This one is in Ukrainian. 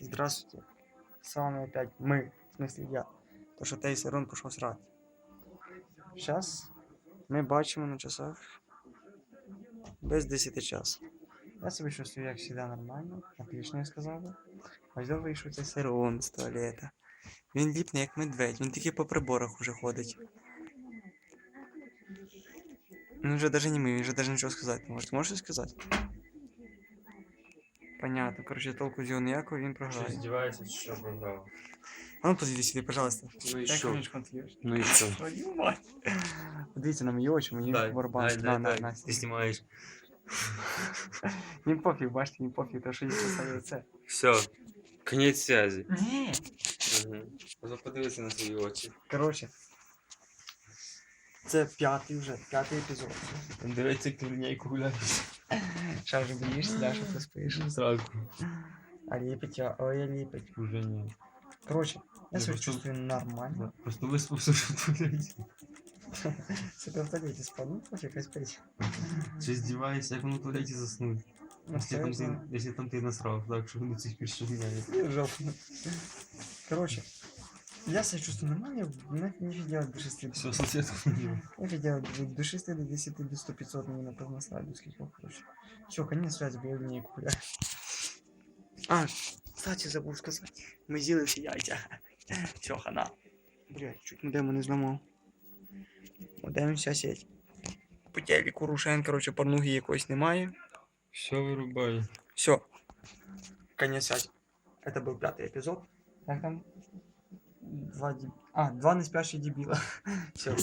Здравствуйте. С вами опять мы, в смысле я. То, що той Сирон пішов срати. Зараз ми бачимо на часах без 10 час. Я собі чувствую, як завжди, нормально. Отлично, я сказав би. Ось до вийшов цей Сирон з туалета. Він ліпне, як медведь, він тільки по приборах уже ходить. Він вже даже не ми, він вже даже нічого сказати не може. Ти можеш щось сказати? Понятно, короче, толку з його ніякого, він Что, програє. издевается, что програл? А ну подійди сюди, пожалуйста. Ну Дай отв'єш. Ну и что? Твою мать. Подивіться на мої очі, мені барабан. На, на, на. Ты снимаешь. Їм пофіг, бачите, їм пофіг, то що їх поставили це. Все. Конец связи. Ні. Угу. Подивися на свої очі. Коротше. Це п'ятий вже, п'ятий епізод. Дивіться, як ти лінійку гуляєш. Ще вже боїшся, да, що ти спиш. Сразу. А ліпить, а ой, ліпить. Уже не. Коротше, я Я себе просто- чувствую нормально. Просто виспався, що туалеті. Себе в туалеті спав, ну пофіг, хай спить. Чи здіваєшся, як воно в туалеті заснуть? Ну, Якщо це там, я знаю. ти, якщо там ти насрав, так що вони цих пір що міняє. Не, жопу. Короче, я себя чувствую нормально, мне не делать до 6 Все, салфетку надів. Я делать до 6 до 10 до 100 500 мне напевно насрать до скольких, короче. Все, конец связи, бо я линейку гуляю. А, кстати, забыл сказать. Мы з'їли всі яйця. Все, хана. Блядь, чуть модему не зламав. Модем вся сеть. По телеку рушен, короче, порнуги якоїсь немає. Все вирубай. Все. Конец связи. Это был пятый эпизод. Как там? Два деб... А, два не спящих дебила. Все.